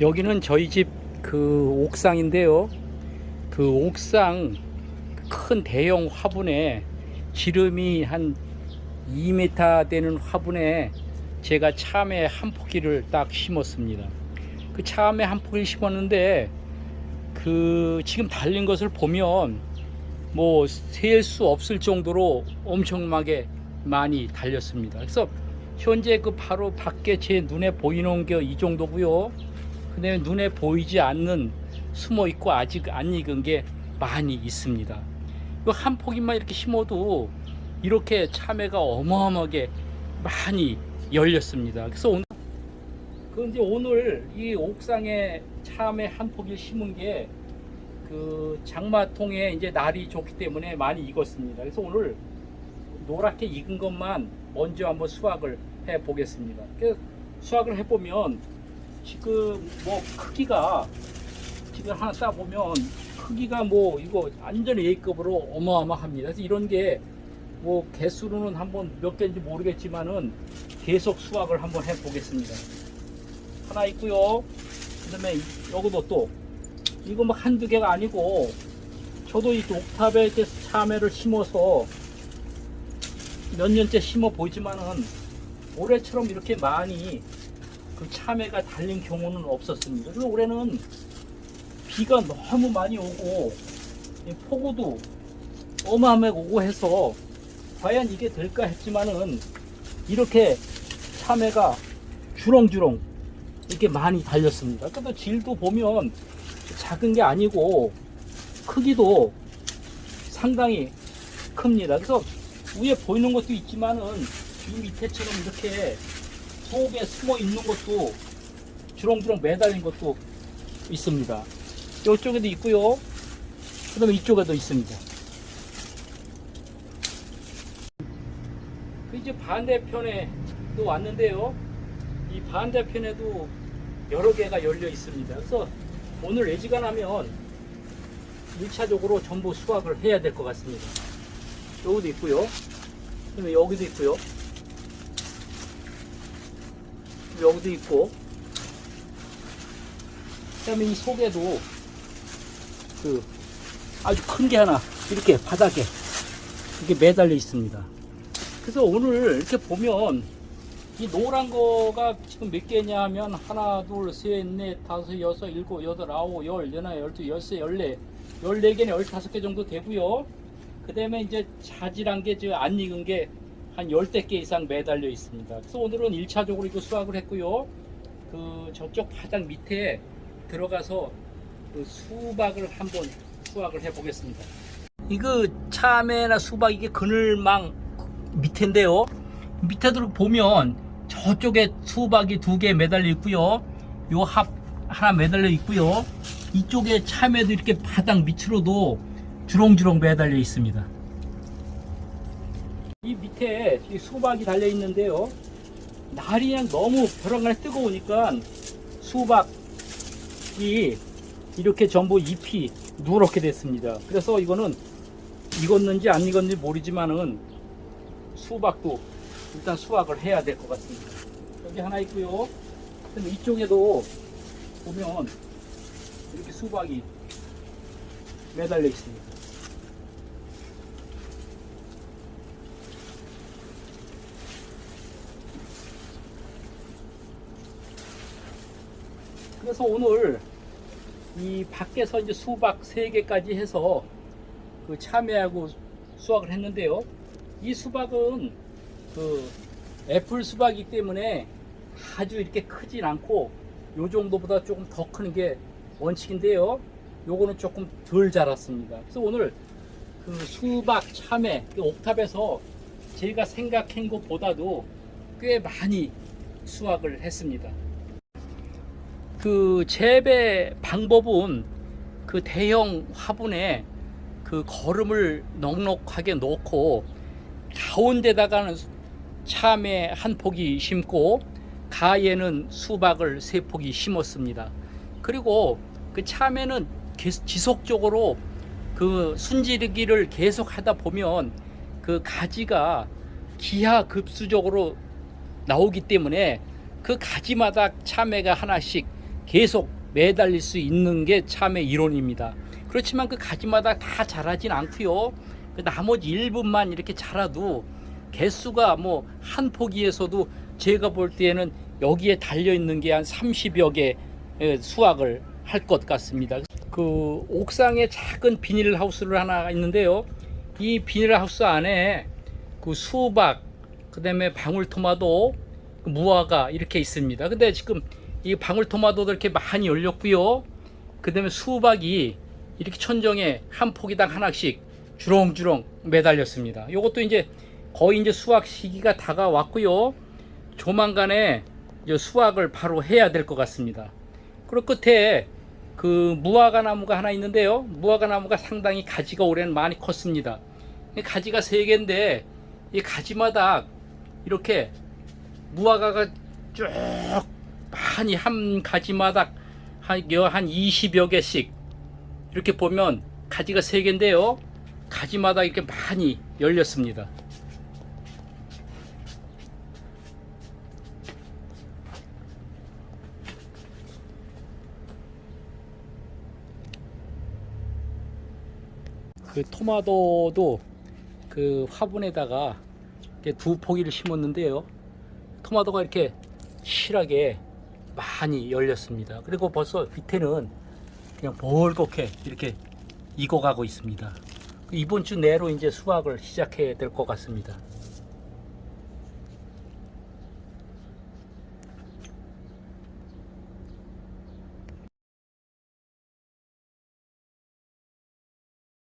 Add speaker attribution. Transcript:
Speaker 1: 여기는 저희 집 그 옥상인데요. 그 옥상 큰 대형 화분에 지름이 한 2m 되는 화분에 제가 참외 한 포기를 딱 심었습니다. 그 참외 한 포기를 심었는데 그 지금 달린 것을 보면 뭐 셀 수 없을 정도로 엄청나게 많이 달렸습니다. 그래서 현재 그 바로 밖에 제 눈에 보이는 게 이 정도고요. 그다음에 눈에 보이지 않는 숨어 있고 아직 안 익은 게 많이 있습니다. 이 한 포기만 이렇게 심어도 이렇게 참외가 어마어마하게 많이 열렸습니다. 그래서 오늘 그 이제 오늘 이 옥상에 참외 한 포기를 심은 게 그 장마통에 이제 날이 좋기 때문에 많이 익었습니다. 그래서 오늘 노랗게 익은 것만 먼저 한번 수확을 해 보겠습니다. 수확을 해 보면 지금 뭐 크기가 지금 하나 따 보면 크기가 뭐 이거 완전 A급으로 어마어마합니다. 그래서 이런 게 뭐 개수로는 한번 몇 개인지 모르겠지만은 계속 수확을 한번 해 보겠습니다. 하나 있고요. 그다음에 여기도 또 이거 뭐 한두 개가 아니고 저도 이 옥탑에 이렇게 참외를 심어서 몇 년째 심어 보지만은 올해처럼 이렇게 많이 그 참외가 달린 경우는 없었습니다. 그래서 올해는 비가 너무 많이 오고 이 폭우도 어마어마하게 오고 해서 과연 이게 될까 했지만은 이렇게 참외가 주렁주렁 이렇게 많이 달렸습니다. 그래도 질도 보면 작은 게 아니고 크기도 상당히 큽니다. 그래서 위에 보이는 것도 있지만은 이 밑에처럼 이렇게 속에 숨어 있는 것도 주렁주렁 매달린 것도 있습니다. 이쪽에도 있고요. 그 다음에 이쪽에도 있습니다. 그 이제 반대편에 또 왔는데요. 이 반대편에도 여러 개가 열려 있습니다. 그래서 오늘 애지간하면 1차적으로 전부 수확을 해야 될 것 같습니다. 여기도 있고요. 여기도 있고요. 여기도 있고. 그다음에 이 속에도 그 아주 큰 게 하나 이렇게 바닥에 이렇게 매달려 있습니다. 그래서 오늘 이렇게 보면 이 노란 거가 지금 몇 개냐 하면 하나, 둘, 셋, 넷, 다섯, 여섯, 일곱, 여덟, 아홉, 열, 열하나, 열두, 열세, 열네, 열네 개는 열다섯 개 정도 되고요. 그 다음에 이제 자질한 게안 익은 게 한 열대 개 이상 매달려 있습니다. 그래서 오늘은 1차적으로 이거 수확을 했고요. 그 저쪽 바닥 밑에 들어가서 그 수박을 한번 수확을 해 보겠습니다. 이거 참외나 수박 이게 그늘망 밑인데요. 밑에도 보면 저쪽에 수박이 두 개 매달려 있고요. 요 합 하나 매달려 있고요. 이쪽에 참외도 이렇게 바닥 밑으로도 주렁주렁 매달려 있습니다. 이 밑에 이 수박이 달려 있는데요. 날이 그냥 너무 벼랑간에 뜨거우니까 수박이 이렇게 전부 잎이 누렇게 됐습니다. 그래서 이거는 익었는지 안 익었는지 모르지만은 수박도 일단 수확을 해야 될 것 같습니다. 여기 하나 있고요. 이쪽에도 보면 이렇게 수박이 매달려 있습니다. 그래서 오늘 이 밖에서 이제 수박 3개까지 해서 그 참외하고 수확을 했는데요. 이 수박은 그 애플 수박이기 때문에 아주 이렇게 크진 않고 요 정도보다 조금 더 크는 게 원칙인데요. 요거는 조금 덜 자랐습니다. 그래서 오늘 그 수박 참외 그 옥탑에서 제가 생각한 것보다도 꽤 많이 수확을 했습니다. 그 재배 방법은 그 대형 화분에 그 거름을 넉넉하게 놓고 가운데다가는 참외 한 포기 심고 가에는 수박을 세 포기 심었습니다. 그리고 그 참외는 지속적으로 그 순지르기를 계속 하다 보면 그 가지가 기하급수적으로 나오기 때문에 그 가지마다 참외가 하나씩 계속 매달릴 수 있는 게 참의 이론입니다. 그렇지만 그 가지마다 다 자라진 않고요. 그 나머지 일부만 이렇게 자라도 개수가 뭐 한 포기에서도 제가 볼 때에는 여기에 달려 있는 게 한 30여 개 예, 수확을 할 것 같습니다. 그 옥상에 작은 비닐 하우스를 하나 있는데요. 이 비닐 하우스 안에 그 수박, 그다음에 방울토마토, 그 무화과 이렇게 있습니다. 근데 지금 이 방울토마토도 이렇게 많이 열렸고요. 그 다음에 수박이 이렇게 천정에 한 포기당 하나씩 주렁주렁 매달렸습니다. 이것도 이제 거의 이제 수확 시기가 다가왔고요. 조만간에 이제 수확을 바로 해야 될 것 같습니다. 그리고 끝에 그 무화과 나무가 하나 있는데요. 무화과 나무가 상당히 가지가 올해는 많이 컸습니다. 이 가지가 세 개인데 이 가지마다 이렇게 무화과가 쭉 많이 한 가지마다 한, 여- 한 20여 개씩 이렇게 보면 가지가 세 개인데요. 가지마다 이렇게 많이 열렸습니다. 그 토마토도 그 화분에다가 두 포기를 심었는데요. 토마토가 이렇게 실하게 많이 열렸습니다. 그리고 벌써 밑에는 그냥 벌겋게 이렇게 익어가고 있습니다. 이번 주 내로 이제 수확을 시작해야 될 것 같습니다.